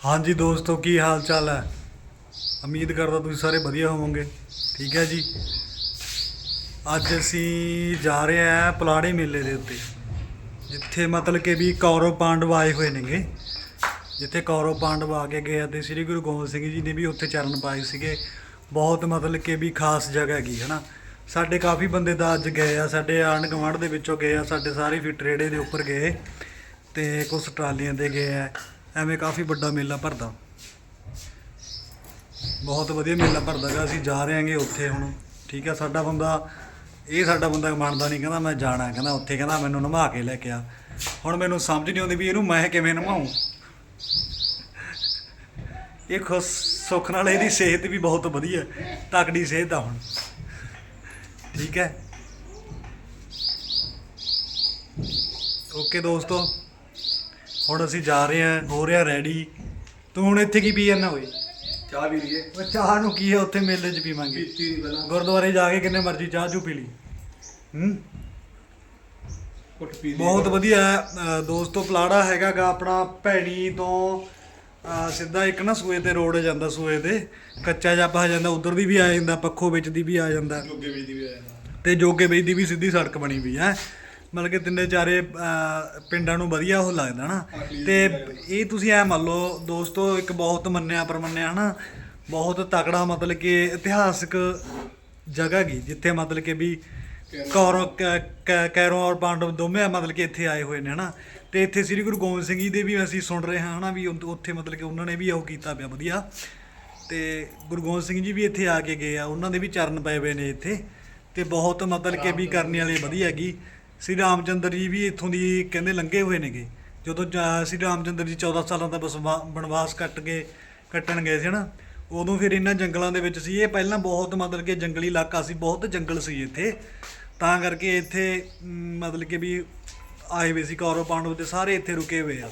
ਹਾਂਜੀ ਦੋਸਤੋ, ਕੀ ਹਾਲ ਚਾਲ ਹੈ? ਉਮੀਦ ਕਰਦਾ ਤੁਸੀਂ ਸਾਰੇ ਵਧੀਆ ਹੋਵੋਗੇ। ਠੀਕ ਹੈ ਜੀ। ਅੱਜ ਅਸੀਂ ਜਾ ਰਹੇ ਹਾਂ ਪਲਾੜੇ ਮੇਲੇ ਦੇ ਉੱਤੇ, ਜਿੱਥੇ ਮਤਲਬ ਕਿ ਵੀ ਕੌਰਵ ਪਾਂਡਵ ਆਏ ਹੋਏ ਨੇਗੇ। ਜਿੱਥੇ ਕੌਰਵ ਪਾਂਡਵ ਆ ਕੇ ਗਏ ਅਤੇ ਸ੍ਰੀ ਗੁਰੂ ਗੋਬਿੰਦ ਸਿੰਘ ਜੀ ਨੇ ਵੀ ਉੱਥੇ ਚਰਨ ਪਾਏ ਸੀਗੇ। ਬਹੁਤ ਮਤਲਬ ਕਿ ਵੀ ਖਾਸ ਜਗ੍ਹਾ ਹੈਗੀ, ਹਨਾ? ਸਾਡੇ ਕਾਫੀ ਬੰਦੇ ਦਾ ਅੱਜ ਗਏ ਆ, ਸਾਡੇ ਆਣ ਗੁਆਂਢ ਦੇ ਵਿੱਚੋਂ ਗਏ ਆ, ਸਾਡੇ ਸਾਰੇ ਫਿਟਰੇੜੇ ਦੇ ਉੱਪਰ ਗਏ ਤੇ ਕੁਝ ਟਰਾਲੀਆਂ ਤੇ ਗਏ ਆ। ਐਵੇਂ ਕਾਫੀ ਵੱਡਾ ਮੇਲਾ ਭਰਦਾ। ਬਹੁਤ ਵਧੀਆ ਮੇਲਾ ਭਰਦਾ ਗਾ, ਅਸੀਂ ਜਾ ਰਹੇ ਹਾਂਗੇ ਉੱਥੇ ਹੁਣ, ਠੀਕ ਹੈ ਸਾਡਾ ਬੰਦਾ, ਇਹ ਸਾਡਾ ਬੰਦਾ ਮੰਨਦਾ ਨਹੀਂ ਕਹਿੰਦਾ ਮੈਂ ਜਾਣਾ, ਕਹਿੰਦਾ ਉੱਥੇ, ਕਹਿੰਦਾ ਮੈਨੂੰ ਨਵਾ ਕੇ ਲੈ ਕੇ ਆ। ਹੁਣ ਮੈਨੂੰ ਸਮਝ ਨਹੀਂ ਆਉਂਦੀ ਵੀ ਇਹਨੂੰ ਮੈਂ ਕਿਵੇਂ ਨਵਾਉਂ ਇਹ ਖੁਸ਼ ਸੁੱਖ ਨਾਲ ਇਹਦੀ ਸਿਹਤ ਵੀ ਬਹੁਤ ਵਧੀਆ, ਤਕੜੀ ਸਿਹਤ ਆ ਹੁਣ। ਠੀਕ ਹੈ? ਓਕੇ ਦੋਸਤੋ। ਹੁਣ ਅਸੀਂ ਜਾ ਰਹੇ ਹਾਂ ਹੋ ਰਿਹਾ ਰੈਡੀ ਤੂੰ ਹੁਣ ਇੱਥੇ ਕੀ ਪੀ ਜਾਂਦਾ ਓਏ? ਚਾਹ ਵੀ ਲਈਏ। ਉਹ ਚਾਹ ਨੂੰ ਕੀ ਹੈ ਉੱਥੇ ਮੇਲੇ 'ਚ ਪੀਵਾਂਗੇ। ਪੀਤੀ ਨਹੀਂ ਪਹਿਲਾਂ। ਗੁਰਦੁਆਰੇ ਜਾ ਕੇ ਕਿੰਨੇ ਮਰਜ਼ੀ ਚਾਹ ਚੂ ਪੀ ਲਈ। ਹੂੰ? ਕੁੱਟ ਪੀ ਲਈ ਬਹੁਤ ਵਧੀਆ ਹੈ। ਦੋਸਤੋ ਪਲਾੜਾ ਹੈਗਾਗਾ ਆਪਣਾ ਭੈਣੀ ਤੋਂ ਸਿੱਧਾ ਇੱਕ ਨਾ ਸੂਏ ਤੇ ਰੋਡ ਜਾਂਦਾ ਸੂਏ ਤੇ। ਕੱਚਾ ਜਿਹਾ ਪਾ ਜਾਂਦਾ ਉਧਰ ਦੀ ਵੀ ਆ ਜਾਂਦਾ ਪੱਖੋ ਵਿੱਚ ਦੀ ਵੀ ਆ ਜਾਂਦਾ। ਜੋਗੇ ਵੀ ਦੀ ਵੀ ਆਇਆ ਤੇ ਜੋਗੇ ਬਈ ਦੀ ਵੀ ਸਿੱਧੀ ਸੜਕ ਬਣੀ ਵੀ ਹੈ। ਮਤਲਬ ਕਿ ਤਿੰਨੇ ਚਾਰੇ ਅਹ, ਪਿੰਡਾਂ ਨੂੰ ਵਧੀਆ ਉਹ ਲੱਗਦਾ ਨਾ। ਤੇ ਇਹ ਤੁਸੀਂ ਐ ਮੰਨ ਲਓ ਦੋਸਤੋ ਇੱਕ ਬਹੁਤ ਮੰਨਿਆ ਪਰਮੰਨਿਆ ਹਨਾ? ਬਹੁਤ ਤਕੜਾ ਮਤਲਬ ਕਿ ਇਤਿਹਾਸਕ ਜਗ੍ਹਾ ਗਈ ਜਿੱਥੇ ਮਤਲਬ ਕਿ ਵੀ ਕੌਰਵ ਕ- ਕ- ਕੈਰੋਂ ਔਰ ਪਾਂਡਵ ਦੋਵੇਂ ਮਤਲਬ ਕਿ ਇੱਥੇ ਆਏ ਹੋਏ ਨੇ ਹਨਾ? ਤੇ ਇੱਥੇ ਸ੍ਰੀ ਗੁਰੂ ਗੋਬਿੰਦ ਸਿੰਘ ਜੀ ਦੇ ਵੀ ਅਸੀਂ ਸੁਣ ਰਹੇ ਹਾਂ ਹਨਾ? ਵੀ ਉੱਥੇ ਮਤਲਬ ਕਿ ਉਹਨਾਂ ਨੇ ਵੀ ਉਹ ਕੀਤਾ ਪਿਆ ਵਧੀਆ। ਤੇ ਗੁਰੂ ਗੋਬਿੰਦ ਸਿੰਘ ਜੀ ਵੀ ਇੱਥੇ ਆ ਕੇ ਗਏ ਆ ਉਹਨਾਂ ਦੇ ਵੀ ਚਰਨ ਪਏ ਹੋਏ ਨੇ ਇੱਥੇ। ਤੇ ਬਹੁਤ ਮਤਲਬ ਕਿ ਵੀ ਕਰਨ ਵਾਲੇ ਵਧੀਆ ਹੈਗੀ ਸ੍ਰੀ ਰਾਮਚੰਦਰ ਜੀ ਵੀ ਇੱਥੋਂ ਦੀ ਕਹਿੰਦੇ ਲੰਘੇ ਹੋਏ ਨੇਗੇ। ਜਦੋਂ ਜਾ- ਸ੍ਰੀ ਰਾਮਚੰਦਰ ਜੀ 14 ਸਾਲਾਂ ਦਾ ਬਸਵਾ- ਬਨਵਾਸ ਕੱਟ ਕੇ ਕੱਟਣ ਗਏ ਸੀ ਨਾ ਉਦੋਂ ਫਿਰ ਇਹਨਾਂ ਜੰਗਲਾਂ ਦੇ ਵਿੱਚ ਸੀ। ਇਹ ਪਹਿਲਾਂ ਬਹੁਤ ਮਤਲਬ ਕਿ ਜੰਗਲੀ ਇਲਾਕਾ ਸੀ, ਬਹੁਤ ਜੰਗਲ ਸੀ ਇੱਥੇ। ਤਾਂ ਕਰਕੇ ਇੱਥੇ ਮਤਲਬ ਕਿ ਵੀ ਆਏ ਹੋਏ ਸੀ ਕੌਰਵ ਪਾਂਡਵ ਤੇ ਸਾਰੇ ਇੱਥੇ ਰੁਕੇ ਹੋਏ ਆ।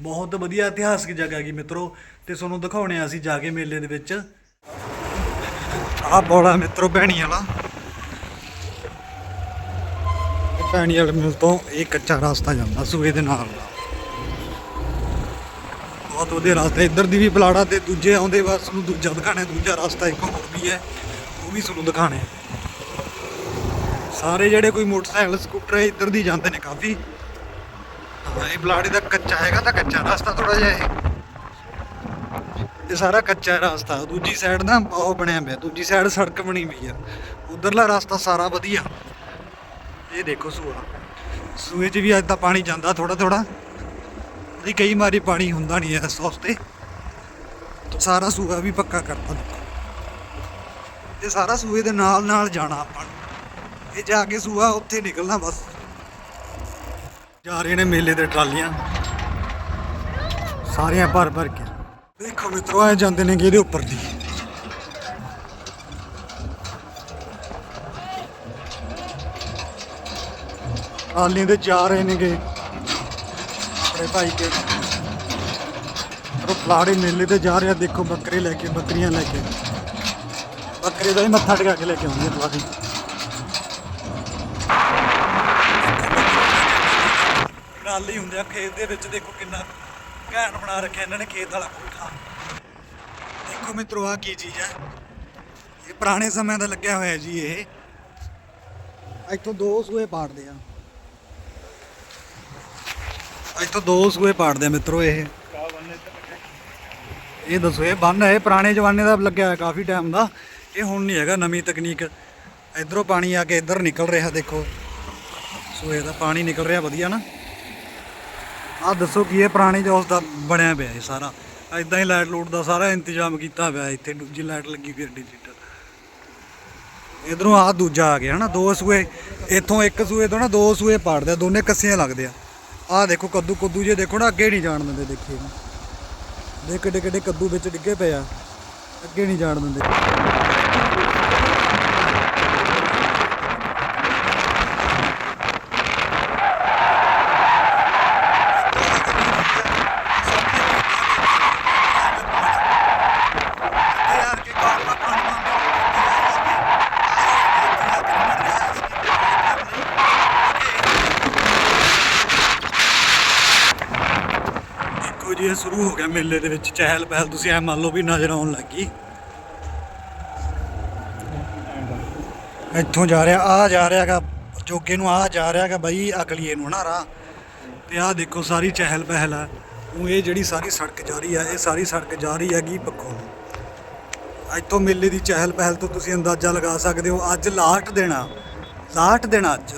ਬਹੁਤ ਵਧੀਆ ਇਤਿਹਾਸਕ ਜਗ੍ਹਾ ਹੈਗੀ ਮਿੱਤਰੋ, ਤੇ ਤੁਹਾਨੂੰ ਦਿਖਾਉਣੇ ਆ ਅਸੀਂ ਜਾ ਕੇ ਮੇਲੇ ਦੇ ਵਿੱਚ। ਆਹ ਬੋੜਾ ਮਿੱਤਰੋ ਭੈਣੀ ਵਾਲਾ। ਇਹ ਵਾਲੇ ਮਿਲ ਤੋਂ ਇਹ ਕੱਚਾ ਰਸਤਾ ਜਾਂਦਾ ਸੂਏ ਦੇ ਨਾਲ। ਬਹੁਤ ਵਧੀਆ ਰਸਤਾ ਇੱਧਰ ਦੀ ਵੀ ਪਲਾੜਾ ਤੇ ਦੂਜੇ ਆਉਂਦੇ ਬਸ ਨੂੰ ਦੂਜਾ ਦਿਖਾਣਾ ਦੂਜਾ ਰਸਤਾ ਇੱਕ ਹੋਰ ਵੀ ਹੈ। ਉਹ ਵੀ ਤੁਹਾਨੂੰ ਦਿਖਾਣੇ ਸਾਰੇ ਜਿਹੜੇ ਕੋਈ ਮੋਟਰਸਾਈਕਲ, ਸਕੂਟਰ ਹੈ, ਇੱਧਰ ਦੀ ਜਾਂਦੇ ਨੇ ਕਾਫੀ। ਹਾਂ, ਇਹ ਪਲਾੜੇ ਦਾ ਕੱਚਾ ਹੈਗਾ ਤਾਂ ਕੱਚਾ ਰਸਤਾ ਥੋੜਾ ਜਿਹਾ ਇਹ। ਇਹ ਸਾਰਾ ਕੱਚਾ ਰਸਤਾ, ਦੂਜੀ ਸਾਈਡ ਨਾ ਉਹ ਬਣਿਆ ਪਿਆ, ਦੂਜੀ ਸਾਈਡ ਸੜਕ ਬਣੀ ਪਈ ਆ। ਉਧਰਲਾ ਰਸਤਾ ਸਾਰਾ ਵਧੀਆ। ਇਹ ਦੇਖੋ ਸੂਆ। ਸੂਏ 'ਚ ਵੀ ਅੱਜ ਤਾਂ ਪਾਣੀ ਜਾਂਦਾ ਥੋੜਾ ਥੋੜਾ ਇਹ ਕਈ ਵਾਰੀ ਪਾਣੀ ਹੁੰਦਾ ਨਹੀਂ ਐ ਸੌਸ ਤੇ। ਸਾਰਾ ਸੂਆ ਵੀ ਪੱਕਾ ਕਰਤਾ ਤੇ ਸਾਰਾ ਸੂਏ ਦੇ ਨਾਲ ਨਾਲ ਜਾਣਾ ਆਪਾਂ ਨੂੰ। ਇਹ ਜਾ ਕੇ ਸੂਆ ਉੱਥੇ ਨਿਕਲਣਾ ਬਸ। ਜਾ ਰਹੇ ਨੇ ਮੇਲੇ ਦੇ ਟਰਾਲੀਆਂ। ਸਾਰੀਆਂ ਭਰ ਭਰ ਕੇ। ਦੇਖੋ ਮਿੱਤਰੋ ਆ ਜਾਂਦੇ ਨੇ ਇਹਦੇ ਉੱਪਰ ਦੀ। ਟਰਾਲੀਆਂ ਤੇ ਜਾ ਰਹੇ ਨੇਗੇ। ਆਪਣੇ ਭਾਈ ਕੇ ਉਹ ਫਲਾੜੇ ਮੇਲੇ ਤੇ ਜਾ ਰਿਹਾ, ਦੇਖੋ ਬੱਕਰੇ ਲੈ ਕੇ, ਬੱਕਰੀਆਂ ਲੈ ਕੇ। ਬੱਕਰੇ ਦਾ ਹੀ ਮੱਥਾ ਟਿਕਾ ਕੇ ਲੈ ਕੇ ਆਉਂਦੇ ਫਲਾੜੀ ਟਰਾਲੀ ਹੁੰਦੇ ਆ ਖੇਤ ਦੇ ਵਿੱਚ, ਦੇਖੋ ਕਿੰਨਾ ਘੈਂਟ ਬਣਾ ਰੱਖਿਆ ਇਹਨਾਂ ਨੇ ਖੇਤ ਵਾਲਾ ਕੋਠਾ। ਦੇਖੋ ਮਿੱਤਰੋ ਆ ਕੀ ਚੀਜ਼ ਹੈ ਇਹ ਪੁਰਾਣੇ ਸਮੇਂ ਦਾ ਲੱਗਿਆ ਹੋਇਆ ਜੀ ਇਹ। ਇੱਥੋਂ ਦੋ ਸੂਏ ਪਾੜਦੇ ਆ। ਇੱਥੋਂ ਦੋ ਸੂਏ ਪਾੜਦੇ ਆ ਮਿੱਤਰੋ ਇਹ। ਇਹ ਦੱਸੋ, ਇਹ ਬੰਨ ਹੈ ਪੁਰਾਣੇ ਜ਼ਮਾਨੇ ਦਾ ਲੱਗਿਆ ਹੋਇਆ ਕਾਫੀ ਟਾਈਮ ਦਾ। ਇਹ ਹੁਣ ਨਹੀਂ ਹੈਗਾ, ਨਵੀਂ ਤਕਨੀਕ। ਇਧਰੋਂ ਪਾਣੀ ਆ ਕੇ ਇੱਧਰ ਨਿਕਲ ਰਿਹਾ, ਦੇਖੋ। ਸੂਏ ਦਾ ਪਾਣੀ ਨਿਕਲ ਰਿਹਾ, ਵਧੀਆ ਨਾ। ਆਹ ਦੱਸੋ ਕੀ ਇਹ ਪੁਰਾਣੇ ਜੋਸ ਦਾ ਬਣਿਆ ਪਿਆ ਇਹ ਸਾਰਾ। ਐਦਾਂ ਹੀ ਲਾਈਟ ਲੂਟ ਦਾ ਸਾਰਾ ਇੰਤਜ਼ਾਮ ਕੀਤਾ ਪਿਆ ਇੱਥੇ, ਦੂਜੀ ਲਾਈਟ ਲੱਗੀ ਪਈ ਡਿਜੀਟਲ ਇਧਰੋਂ ਆ ਦੂਜਾ ਆ ਗਿਆ ਹਨਾ ਦੋ ਸੂਏ। ਇੱਥੋਂ ਇੱਕ ਸੂਏ ਤੋਂ ਨਾ ਦੋ ਸੂਏ ਪਾੜਦੇ ਆ, ਦੋਨੇ ਕੱਸੀਆਂ ਲੱਗਦੇ ਆ। ਆਹ ਦੇਖੋ ਕੱਦੂ ਕੱਦੂ ਜੇ ਦੇਖੋ ਨਾ, ਅੱਗੇ ਨਹੀਂ ਜਾਣ ਦਿੰਦੇ ਦੇਖੀ ਦੇ ਕਿੱਡੇ ਕਿੱਡੇ ਕੱਦੂ ਵਿੱਚ ਡਿੱਗੇ ਪਏ ਆ। ਅੱਗੇ ਨਹੀਂ ਜਾਣ ਦਿੰਦੇ। ਇਹ ਸ਼ੁਰੂ ਹੋ ਗਿਆ ਮੇਲੇ ਦੇ ਵਿੱਚ, ਚਹਿਲ ਪਹਿਲ, ਤੁਸੀਂ ਐ ਮੰਨ ਲਓ ਵੀ ਨਜ਼ਰ ਆਉਣ ਲੱਗੀ ਇੱਥੋਂ ਜਾ ਰਿਹਾ ਆ ਜਾ ਰਿਹਾਗਾ ਜੋਗੇ ਨੂੰ ਆ ਜਾ ਰਿਹਾਗਾ ਬਾਈ ਅਕਲੀਏ ਨੂੰ ਨਾ ਰਾਹ। ਤੇ ਆਹ ਦੇਖੋ ਸਾਰੀ ਚਹਿਲ ਪਹਿਲ ਆ। ਉਹ ਇਹ ਜਿਹੜੀ ਸਾਰੀ ਸੜਕ ਜਾ ਰਹੀ ਆ, ਇਹ ਸਾਰੀ ਸੜਕ ਜਾ ਰਹੀ ਹੈਗੀ ਪੱਖੋਂ। ਇੱਥੋਂ ਮੇਲੇ ਦੀ ਚਹਿਲ ਪਹਿਲ ਤੋਂ ਤੁਸੀਂ ਅੰਦਾਜ਼ਾ ਲਗਾ ਸਕਦੇ ਹੋ, ਅੱਜ ਲਾਸਟ ਦੇਣਾ ਲਾਸਟ ਦਿਨ ਅੱਜ।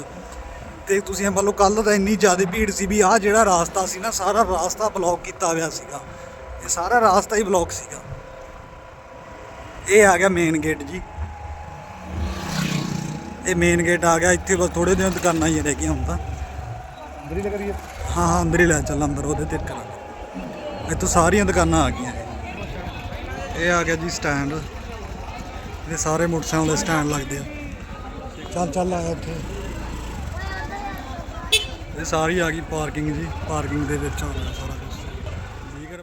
ਤੇ ਤੁਸੀਂ ਮੰਨ ਲਓ ਕੱਲ ਤਾਂ ਇੰਨੀ ਜ਼ਿਆਦਾ ਭੀੜ ਸੀ ਵੀ ਆਹ ਜਿਹੜਾ ਰਾਸਤਾ ਸੀ ਨਾ ਸਾਰਾ ਰਾਸਤਾ ਬਲੌਕ ਕੀਤਾ ਹੋਇਆ ਸੀਗਾ। ਇਹ ਸਾਰਾ ਰਾਸਤਾ ਹੀ ਬਲੌਕ ਸੀਗਾ। ਇਹ ਆ ਗਿਆ ਮੇਨ ਗੇਟ ਜੀ। ਇਹ ਮੇਨ ਗੇਟ ਆ ਗਿਆ ਇੱਥੇ ਬਸ ਥੋੜੇ ਦਿਨ ਦੁਕਾਨਾਂ ਹੀ ਰਹਿ ਗਈਆਂ ਹੁਣ ਤਾਂ। ਅੰਦਰ ਹੀ ਹੈ ਹਾਂ ਹਾਂ ਅੰਦਰ ਹੀ ਲੈ ਚੱਲ ਅੰਦਰ ਉਹਦੇ ਤੇ ਕਰਾਂਗੇ ਇੱਥੋਂ ਸਾਰੀਆਂ ਦੁਕਾਨਾਂ ਆ ਗਈਆਂ। ਇਹ ਆ ਗਿਆ ਜੀ ਸਟੈਂਡ ਇਹ ਸਾਰੇ ਮੋਟਰਸਾਈਕਲ ਦੇ ਸਟੈਂਡ ਲੱਗਦੇ ਆ। ਚੱਲ ਚੱਲ ਆ ਇੱਥੇ। ਇਹ ਸਾਰੀ ਆ ਗਈ ਪਾਰਕਿੰਗ ਜੀ, ਪਾਰਕਿੰਗ ਦੇ ਵਿੱਚ ਆ ਗਿਆ ਸਾਰਾ ਕੁਝ ਠੀਕ ਹੈ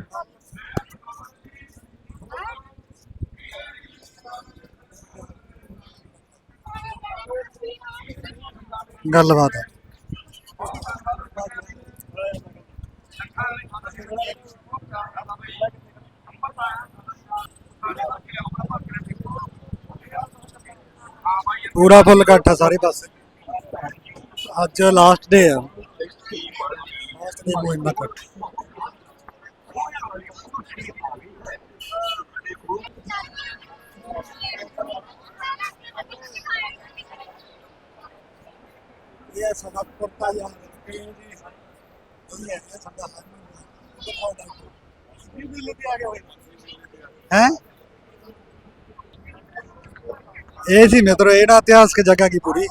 ਗੱਲਬਾਤ ਹੈ ਪੂਰਾ ਫੁੱਲ ਇਕੱਠਾ ਸਾਰੇ ਪਾਸੇ ਅੱਜ ਲਾਸਟ ਡੇ ਆ ਲਾਸਟ ਡੇ ਨੂੰ ਇੰਨਾ ਇਕੱਠ ਇਹ ਸਾਡਾ ਕੁਰਤਾ ਜਾਂ ਇਹ ਹੈ ਸਾਡਾ ਹੈ? ਇਹ ਸੀ ਮਿੱਤਰੋ, ਇਹ ਨਾ ਇਤਿਹਾਸਕ ਜਗ੍ਹਾ ਕੀ ਪੂਰੀ?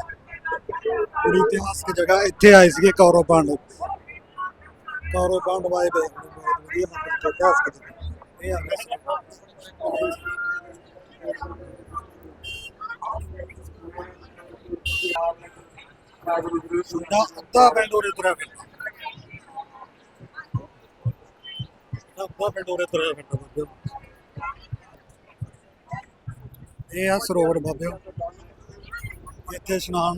ਪੂਰੀ ਇਤਿਹਾਸਕ ਜਗ੍ਹਾ ਇੱਥੇ ਆਏ ਸੀਗੇ ਕੌਰਵ ਪਾਂਡਵ। ਕੌਰਵ ਪਾਂਡਵ ਆਏ ਬੇ ਬਹੁਤ ਵਧੀਆ ਮਤਲਬ ਇਤਿਹਾਸਕ ਜਗ੍ਹਾ। ਇਹ ਆ ਗਿਆ ਅੱਧਾ ਪਿੰਡ ਉਰੇ ਤੁਰਿਆ ਫਿਰਦਾ। ਅੱਧਾ ਪਿੰਡ ਉਰੇ ਤੁਰਿਆ ਫਿਰਦਾ ਬਾਬਿਓ ਇਹ ਆ ਸਰੋਵਰ ਬਾਬਿਓ ਇੱਥੇ ਇਸ਼ਨਾਨ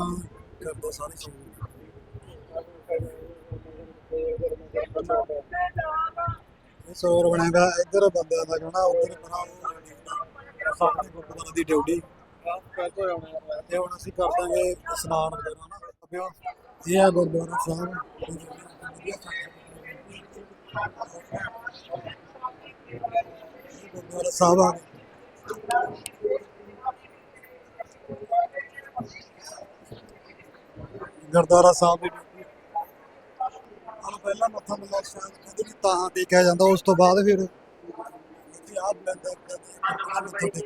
ਕਰਦਾ ਸਾਰੇ ਸਰੋਵਰ ਇਹ ਸਰੋਵਰ ਬਣਿਆ ਇੱਧਰ ਬੰਦਿਆਂ ਦਾ ਜਾਣਾ, ਉੱਧਰ ਪਰਾਂ ਸਾਹਮਣੇ ਗੁਰਦੁਆਰਾ ਦੀ ਡਿਊਟੀ। ਤੇ ਹੁਣ ਅਸੀਂ ਕਰ ਦਾਂਗੇ ਇਸ਼ਨਾਨ ਵਗੈਰਾ ਨਾ ਬਾਬਿਓ ਇਹ ਆ ਗੁਰਦੁਆਰਾ ਸਾਹਿਬ ਗੁਰਦੁਆਰਾ ਸਾਹਿਬ ਆ ਗੁਰਦੁਆਰਾ ਸਾਹਿਬ ਦੀ ਪਹਿਲਾਂ ਮੱਥਾ ਮਿਲਾ ਸ਼ਾਇਦ ਕਹਿੰਦੇ ਵੀ ਤਾਂ ਦੇਖਿਆ ਜਾਂਦਾ ਉਸ ਤੋਂ ਬਾਅਦ ਫਿਰ ਇੱਥੇ ਆਪ ਲੈਂਦਾ ਮੱਥਾ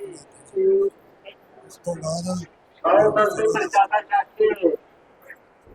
ਉਸ ਤੋਂ ਬਾਅਦ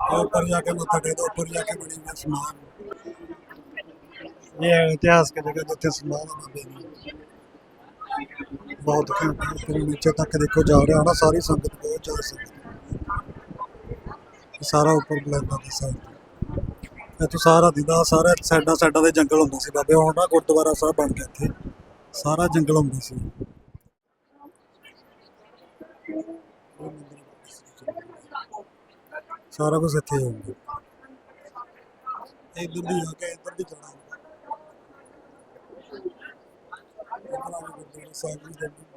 ਨੂੰ ਇਹ ਉੱਪਰ ਜਾ ਕੇ ਮੱਥਾ ਟੇਕੋ ਉੱਪਰ ਜਾ ਕੇ ਬਣੀ ਹੋਈ ਸਮਾਨ। ਇਹ ਹੈ ਇਤਿਹਾਸਕ ਜਗ੍ਹਾ ਜਿੱਥੇ ਸਮਾਨ ਹੈ ਬਾਬੇ ਦੀ। ਬਹੁਤ ਘੈਂਟ ਹੈ, ਉੱਪਰ ਨੀਚੇ ਤੱਕ ਦੇਖੋ ਜਾ ਰਿਹਾ ਨਾ ਸਾਰੀ ਸੰਗਤ ਬਹੁਤ ਜਾ ਸਾਰਾ ਉੱਪਰ ਬਲੈਂਦਾ ਦੀ ਸਾਈਡ। ਇੱਥੋਂ ਸਾਰਾ ਦਿਦਾ, ਸਾਰਾ ਸਾਈਡਾਂ ਸਾਈਡਾਂ ਦੇ ਜੰਗਲ ਹੁੰਦਾ ਸੀ ਬਾਬੇ, ਹੁਣ ਨਾ ਗੁਰਦੁਆਰਾ ਸਾਹਿਬ ਬਣ ਗਿਆ ਇੱਥੇ। ਸਾਰਾ ਜੰਗਲ ਹੁੰਦਾ ਸੀ। ਸਾਰਾ ਕੁਝ ਇੱਥੇ ਹੀ ਹੋਊਗਾ। ਇੱਧਰ ਦੀ ਆ ਕੇ ਇੱਧਰ ਦੀ ਜਾਣਾ ਹੋਊਗਾ। ਗੁਰਦੁਆਰਾ ਸਾਹਿਬ ਵੀ ਜਾਣਾ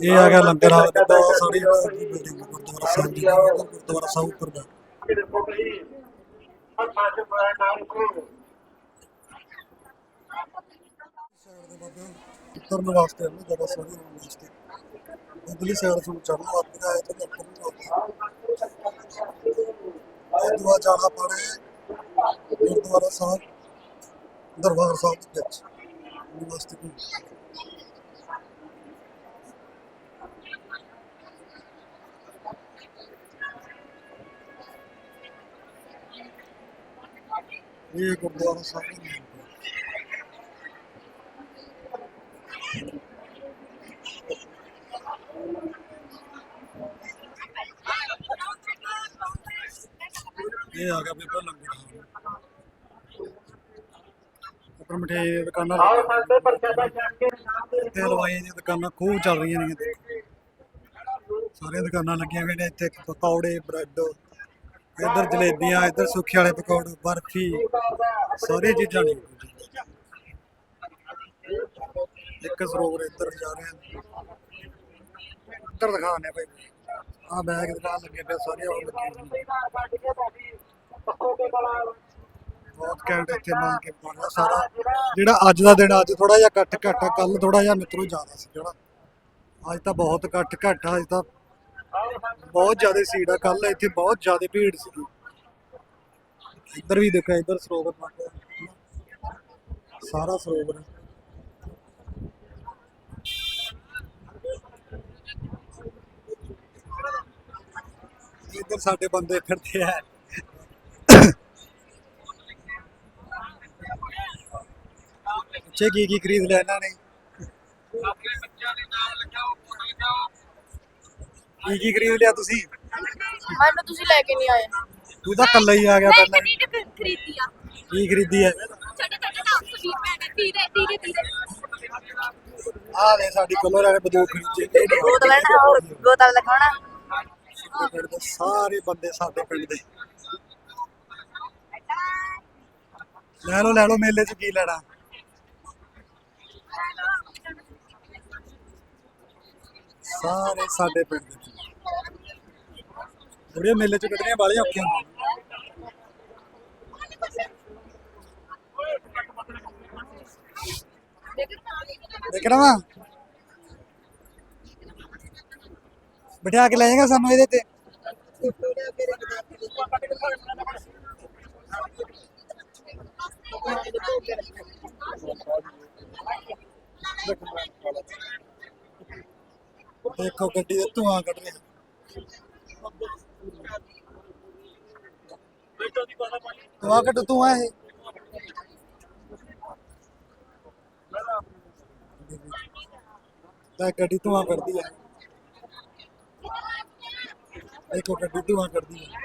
ਇਹ ਆ ਗਿਆ ਲੰਗਰ ਹਾਲ ਕਿੱਦਾਂ ਸਾਰੀ ਬਿਲਡਿੰਗ ਗੁਰਦੁਆਰਾ ਸਾਹਿਬ ਦੀ ਗੁਰਦੁਆਰਾ ਸਾਹਿਬ ਉੱਪਰ ਦਾ। ਫਿਰ ਕੋਲੀ ਹਰ ਪਾਸੇ ਬੜਾ ਨਾਮ ਕੋ ਸਾਈਡ ਦੇ ਬਾਬੇ ਉਤਰਨ ਵਾਸਤੇ ਹੈ ਨਾ ਜਗ੍ਹਾ ਸਾਰੀ ਹੋਣ ਵਾਸਤੇ ਉਧਰਲੀ ਸਾਈਡ ਤੋਂ ਚੜ੍ਹਨ ਵਾਸਤੇ ਆਇਆ ਤੇ ਉੱਪਰ ਨੂੰ ਇਹ ਦੁਆ ਜਾਣਾ ਪੜੇ ਗੁਰਦੁਆਰਾ ਸਾਹਿਬ ਦਰਬਾਰ ਸਾਹਿਬ ਦੇ ਵਿੱਚ ਉਹਦੇ ਵਾਸਤੇ ਕੋਈ ਇਹ ਗੁਰਦੁਆਰਾ ਸਾਹਿਬ ਦਾ ਨਾਮ ਹੈ। ਇਹ ਆ ਗਿਆ ਬੀਬਾ ਲੰਗਰ ਉੱਪਰ ਮਠਿਆਈ ਦੀਆਂ ਦੁਕਾਨਾਂ ਤੇ ਹਲਵਾਈ ਦੀਆਂ ਖੂਬ ਚੱਲ ਰਹੀਆਂ ਨੇ ਸਾਰੀਆਂ ਦੁਕਾਨਾਂ ਲੱਗੀਆਂ ਹੋਈਆਂ ਨੇ ਇੱਥੇ ਪਕੌੜੇ ਬ੍ਰੈਡ ਇੱਧਰ ਜਲੇਬੀਆਂ ਇੱਧਰ ਸੁੱਖੇ ਵਾਲੇ ਪਕੌੜੇ ਬਰਫੀ ਸਾਰੀਆਂ ਚੀਜ਼ਾਂ ਨੇ। ਇੱਕ ਸਰੋਵਰ ਇੱਧਰ ਜਾ ਰਹੇ। ਹਨ ਇੱਧਰ ਦਿਖਾਣੇ ਭਾਈ ਆ ਬੈਗ ਦੁਕਾਨ ਲੱਗੇ ਪਏ ਸਾਰੇ ਉਹ ਲੱਗੇ ਬਹੁਤ ਘੈਂਟ ਇੱਥੇ ਬਣ ਕੇ ਬਣਿਆ ਸਾਰਾ। ਜਿਹੜਾ ਅੱਜ ਦਾ ਦਿਨ ਅੱਜ ਥੋੜਾ ਜਿਹਾ ਘੱਟ ਘੱਟ ਆ ਕੱਲ ਥੋੜਾ ਜਿਹਾ ਮਿੱਤਰੋ ਜ਼ਿਆਦਾ ਸੀ ਜਿਹੜਾ। ਅੱਜ ਤਾਂ ਬਹੁਤ ਘੱਟ ਘੱਟ ਆ, ਅੱਜ ਤਾਂ ਬਹੁਤ ਜ਼ਿਆਦਾ ਸੀਟ ਆ। ਕੱਲ ਇੱਥੇ ਬਹੁਤ ਜ਼ਿਆਦਾ ਭੀੜ ਸੀ ਇੱਧਰ ਵੀ ਦੇਖੋ, ਇੱਧਰ ਸਰੋਵਰ ਬਣ ਸਾਰਾ ਸਰੋਵਰ। ਇੱਧਰ ਸਾਡੇ ਬੰਦੇ ਫਿਰਦੇ ਆ। ਬੱਚੇ ਕੀ ਕੀ ਖਰੀਦ ਲਿਆ ਇਹਨਾਂ ਨੇ? ਕੀ ਕੀ ਖਰੀਦ ਲਿਆ ਤੁਸੀਂ? ਮੈਨੂੰ ਤੁਸੀਂ ਲੈ ਕੇ ਨਹੀਂ ਆਏ। ਤੂੰ ਤਾਂ ਕੱਲਾ ਹੀ ਆ ਗਿਆ ਪਹਿਲਾਂ। ਨਹੀਂ ਨਹੀਂ ਖਰੀਦੀ ਆ? ਕੀ ਖਰੀਦੀ ਹੈ ਛੱਡ ਛੱਡ ਨਾ ਸੁਣੀ ਮੈਂ ਧੀਰੇ ਧੀਰੇ ਧੀਰੇ। ਆ ਦੇ ਸਾਡੀ ਕਲਰ ਵਾਲੇ ਬੰਦੂਕ ਖਰੀਦੇ ਇਹ ਨਹੀਂ ਗੋਦ ਲੈਣਾ ਹੋਰ ਪਿੰਡ ਦੇ ਸਾਰੇ ਬੰਦੇ ਸਾਡੇ ਪਿੰਡ ਦੇ। ਲੈ ਲਓ ਲੈ ਲਓ, ਮੇਲੇ 'ਚ ਕੀ ਲੈਣਾ? ਸਾਰੇ ਸਾਡੇ ਪਿੰਡ ਦੇ। ਬੁੜੇ ਮੇਲੇ 'ਚ ਕੱਢਣੀਆਂ ਵਾਲੀਆਂ ਔਖੀਆਂ ਦੇਖਣਾ ਵਾ? ਬਿਠਾ ਕੇ ਲੈ ਜਾਏਗਾ ਸਾਨੂੰ ਇਹਦੇ ਤੇ। ਦੇਖੋ ਗੱਡੀ ਦੇ ਧੂਆਂ ਕੱਢ ਰਿਹਾ। ਧੂਆਂ ਕੱਢ, ਧੂਆਂ ਇਹ। ਤਾਂ ਗੱਡੀ ਧੂਆਂ ਕੱਢਦੀ ਆ। ਦੇਖੋ ਗੱਡੀ ਧੂਆਂ ਕੱਢਦੀ ਹੈ।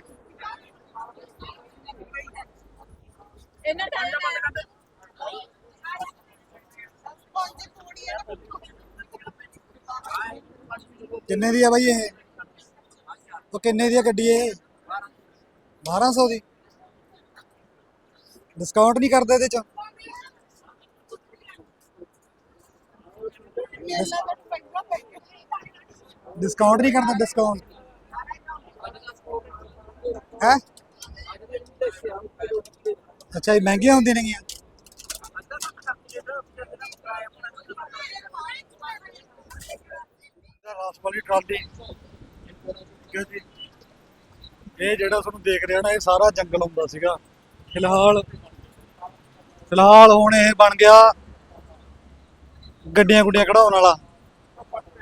ਇਹਨਾਂ ਟਾਈਮ ਕਿੰਨੇ ਦੀ ਆ ਬਾਈ ਇਹ? ਉਹ ਕਿੰਨੇ ਦੀ ਆ ਗੱਡੀ ਇਹ? 1200 ਦੀ। ਡਿਸਕਾਊਂਟ ਨਹੀਂ ਕਰਦੇ ਇਹਦੇ ਚ। ਡਿਸਕਾਊਂਟ ਨਹੀਂ ਕਰਦਾ ਡਿਸਕਾਊਂਟ ਹੈ? ਅੱਛਾ, ਇਹ ਮਹਿੰਗੀਆਂ ਹੁੰਦੀਆਂ ਨੇਗੀਆਂ? ਰਸ ਵਾਲੀ ਟਰਾਲੀ। ਕਿਉਂ ਇਹ ਜਿਹੜਾ ਤੁਹਾਨੂੰ ਦੇਖ ਰਿਹਾ ਨਾ, ਇਹ ਸਾਰਾ ਜੰਗਲ ਹੁੰਦਾ ਸੀਗਾ। ਫਿਲਹਾਲ ਫਿਲਹਾਲ ਹੁਣ ਇਹ ਬਣ ਗਿਆ ਗੱਡੀਆਂ ਗੁੱਡੀਆਂ ਕਢਾਉਣ ਵਾਲਾ।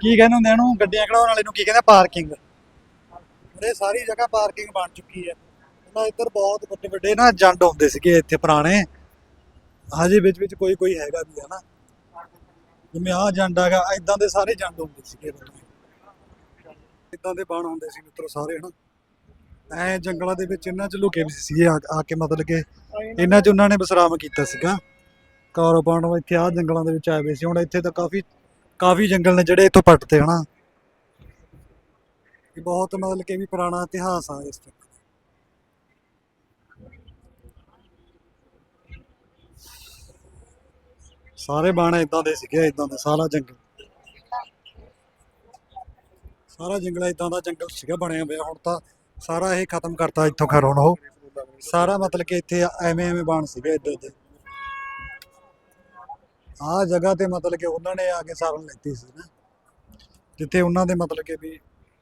ਕੀ ਕਹਿੰਦੇ ਹੁੰਦੇ ਇਹਨੂੰ? ਗੱਡੀਆਂ ਕਢਾਉਣ ਵਾਲੇ ਨੂੰ ਕੀ ਕਹਿੰਦੇ ਪਾਰਕਿੰਗ। ਇਹ ਸਾਰੀ ਜਗ੍ਹਾ ਪਾਰਕਿੰਗ ਬਣ ਚੁੱਕੀ ਹੈ। ਨਾ ਇੱਧਰ ਬਹੁਤ ਵੱਡੇ ਵੱਡੇ ਨਾ ਜੰਡ ਹੁੰਦੇ ਸੀਗੇ ਇੱਥੇ ਪੁਰਾਣੇ। ਹਜੇ ਵਿੱਚ ਵਿੱਚ ਕੋਈ ਕੋਈ ਹੈਗਾ ਵੀ ਹੈ ਜਿਵੇਂ ਆਹ ਜੰਡ ਹੈਗਾ ਇਦਾਂ ਦੇ ਸਾਰੇ ਜੰਡ ਹੁੰਦੇ ਸੀਗੇ ਇਦਾਂ ਦੇ। ਬਣ ਹੁੰਦੇ ਸੀ ਮਿੱਤਰੋ ਸਾਰੇ, ਹਨਾ। ਐ ਜੰਗਲਾਂ ਦੇ ਵਿੱਚ ਇਹਨਾਂ ਚ ਲੁਕੇ ਵੀ ਸੀਗੇ, ਆ ਕੇ ਮਤਲਬ ਕਿ ਇਹਨਾਂ ਚ ਉਹਨਾਂ ਨੇ ਵਿਸਰਾਮ ਕੀਤਾ ਸੀਗਾ। ਕੌਰਵ ਇੱਥੇ ਆ ਜੰਗਲਾਂ ਦੇ ਵਿੱਚ ਆਏ ਹੋਏ ਸੀ। ਹੁਣ ਇੱਥੇ ਤਾਂ ਕਾਫੀ ਕਾਫੀ ਜੰਗਲ ਨੇ ਜਿਹੜੇ ਇੱਥੋਂ ਪੱਟਤੇ ਹਨਾ। ਇਹ ਬਹੁਤ ਮਤਲਬ ਕਿ ਵੀ ਪੁਰਾਣਾ ਇਤਿਹਾਸ ਆ ਇਸ ਤੇ ਸਾਰੇ ਬਾਣ ਇਦਾਂ ਦੇ ਸੀਗੇ ਇਦਾਂ ਦੇ ਸਾਰਾ ਜੰਗਲ। ਸਾਰਾ ਜੰਗਲ ਇਦਾਂ ਦਾ ਜੰਗਲ ਸੀਗਾ ਬਣਿਆ ਹੋਇਆ, ਹੁਣ ਤਾਂ ਸਾਰਾ ਇਹ ਖਤਮ ਕਰਤਾ ਇੱਥੋਂ ਖੈਰ ਹੁਣ ਉਹ। ਸਾਰਾ ਮਤਲਬ ਕਿ ਇੱਥੇ ਐਵੇਂ ਐਵੇਂ ਬਾਣ ਸੀਗੇ ਇੱਧਰ ਦੇ। ਆਹ ਜਗ੍ਹਾ ਤੇ ਮਤਲਬ ਕਿ ਉਹਨਾਂ ਨੇ ਆ ਕੇ ਸਾਰਨ ਲੈਤੀ ਸੀ ਨਾ। ਜਿੱਥੇ ਉਹਨਾਂ ਦੇ ਮਤਲਬ ਕਿ ਵੀ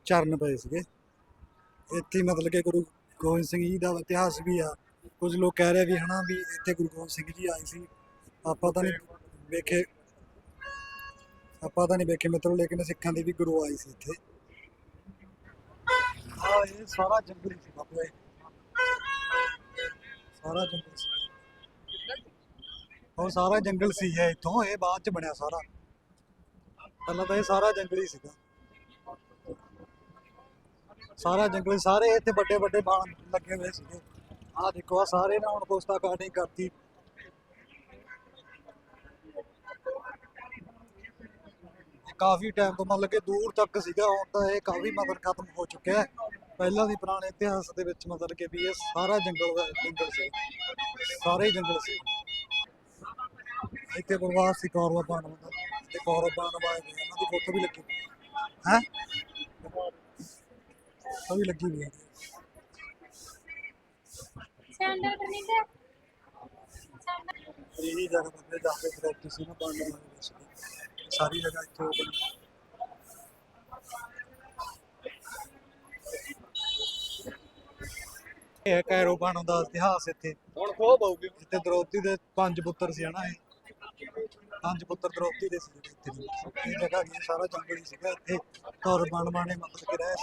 ਚਰਨ ਪਏ ਸੀਗੇ। ਇੱਥੇ ਮਤਲਬ ਕਿ ਗੁਰੂ ਗੋਬਿੰਦ ਸਿੰਘ ਜੀ ਦਾ ਇਤਿਹਾਸ ਵੀ ਆ। ਕੁਝ ਲੋਕ ਕਹਿ ਰਹੇ ਵੀ ਹਨਾ ਵੀ ਇੱਥੇ ਗੁਰੂ ਗੋਬਿੰਦ ਸਿੰਘ ਜੀ ਆਏ ਸੀ। ਆਪਾਂ ਤਾਂ ਨਹੀਂ ਵੇਖੇ। ਆਪਾਂ ਤਾਂ ਨਹੀਂ ਵੇਖੇ ਮਿੱਤਰੋ, ਲੇਕਿਨ ਸਿੱਖਾਂ ਦੇ ਵੀ ਗੁਰੂ ਆਏ ਸੀ ਇੱਥੇ। ਆ ਇਹ ਸਾਰਾ ਜੰਗਲ ਸੀ ਬਾਬਾ ਇਹ। ਸਾਰਾ ਜੰਗਲ ਸੀ। ਉਹ ਸਾਰਾ ਜੰਗਲ ਸੀ ਇਹ ਇੱਥੋਂ। ਇਹ ਬਾਅਦ ਚ ਬਣਿਆ ਸਾਰਾ। ਪਹਿਲਾਂ ਤਾਂ ਇਹ ਸਾਰਾ ਜੰਗਲ ਹੀ ਸੀਗਾ। ਸਾਰਾ ਜੰਗਲ ਸਾਰੇ ਇੱਥੇ ਵੱਡੇ ਵੱਡੇ ਬਾਣ ਲੱਗੇ ਹੋਏ ਸੀਗੇ। ਆਹ ਦੇਖੋ ਆ ਸਾਰੇ ਨੇ ਹੁਣ ਕੋਸਤਾ ਕਾਟਿੰਗ ਕਰਤੀ। ਕਾਫੀ ਟਾਈਮ ਤੋਂ ਮਤਲਬ ਕਿ ਦੂਰ ਤੱਕ ਸੀਗਾ, ਹੁਣ ਤਾਂ ਇਹ ਕਾਫੀ ਮਤਲਬ ਖਤਮ ਹੋ ਚੁੱਕਿਆ ਹੈ। ਪਹਿਲਾਂ ਦੀ ਪੁਰਾਣੇ ਇਤਿਹਾਸ ਦੇ ਵਿੱਚ ਮਤਲਬ ਕਿ ਵੀ ਇਹ ਸਾਰਾ ਜੰਗਲ ਜੰਗਲ ਸੀ। ਸਾਰੇ ਜੰਗਲ ਸੀ। ਇੱਥੇ ਪ੍ਰਵਾਸ ਸੀ, ਕੌਰਵ ਬਾਣ ਦਾ। ਤੇ ਕੌਰਵ ਬਾਣ ਆਏ ਨੇ ਦੀ ਫੋਟੋ ਵੀ ਲੱਗੀ ਹੈ? ਉਹ ਵੀ ਲੱਗੀ ਹੋਈ ਹੈ ਸੈਂਡਲ ਕਰਨੀ ਤੇ। ਇਹੀ ਜਗ੍ਹਾ ਬੰਦੇ ਜਾ ਕੇ ਪ੍ਰੈਕਟਿਸ ਸੀ ਨਾ ਵਿੱਚ ਸਾਰੀ ਜਗ੍ਹਾ ਇੱਥੇ open ਇਹ ਹੈ ਕੈਰੋ ਬਾਣ ਦਾ ਇਤਿਹਾਸ ਇੱਥੇ। ਹੁਣ ਖੋ ਪਾਉਗੀ ਜਿੱਥੇ ਦ੍ਰੋਪਦੀ ਦੇ ਪੰਜ ਪੁੱਤਰ ਸੀ ਹਨਾ ਇਹ। ਪੰਜ ਪੁੱਤਰ ਦ੍ਰੋਪਦੀ ਦੇ ਸੀ ਜਿਹੜੇ ਇੱਥੇ। ਦੇ। ਇਹ ਜਗ੍ਹਾ ਸਾਰਾ ਜੰਗਲ ਹੀ ਸੀਗਾ ਇੱਥੇ। ਕੌਰ ਬਣ ਬਾਣੇ ਮਤਲਬ ਕਿ ਰਹਿ